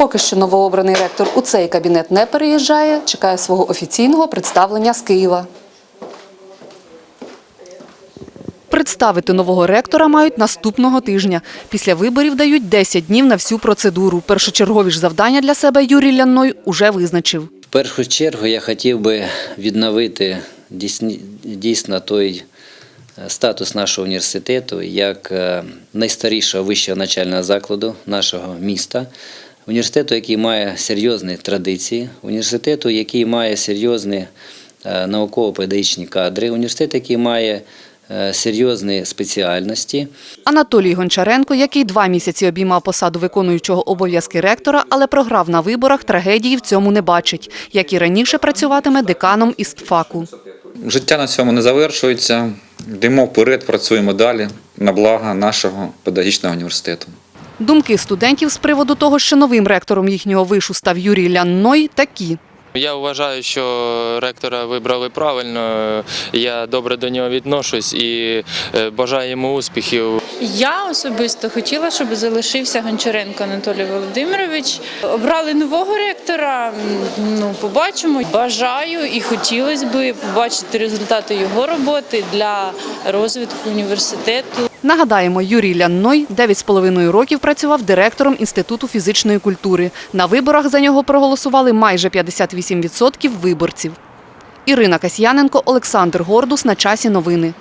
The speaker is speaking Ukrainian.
поки що новообраний ректор у цей кабінет не переїжджає, чекає свого офіційного представлення з Києва. Представити нового ректора мають наступного тижня. Після виборів дають 10 днів на всю процедуру. Першочергові ж завдання для себе Юрій Лянной уже визначив. В першу чергу я хотів би відновити дійсно той е, статус нашого університету як е, найстарішого вищого навчального закладу нашого міста. Університету, який має серйозні традиції, університету, який має серйозні е, науково-педагогічні кадри, університет, який має е, серйозні спеціальності. Анатолій Гончаренко, який два місяці обіймав посаду виконуючого обов'язки ректора, але програв на виборах, трагедії в цьому не бачить. Як і раніше працюватиме деканом істфаку. Життя на цьому не завершується. Йдемо вперед, працюємо далі на благо нашого педагогічного університету. Думки студентів з приводу того, що новим ректором їхнього вишу став Юрій Лянной, такі. Я вважаю, що ректора вибрали правильно. Я добре до нього відношусь і е, бажаю йому успіхів. Я особисто хотіла, щоб залишився Гончаренко Анатолій Володимирович. Обрали нового ректора. Ну, побачимо. Бажаю і хотілося б побачити результати його роботи для розвитку університету. Нагадаємо, Юрій Лянной 9,5 років працював директором Інституту фізичної культури. На виборах за нього проголосували майже 58% виборців. Ірина Касьяненко, Олександр Гордус. На часі новини.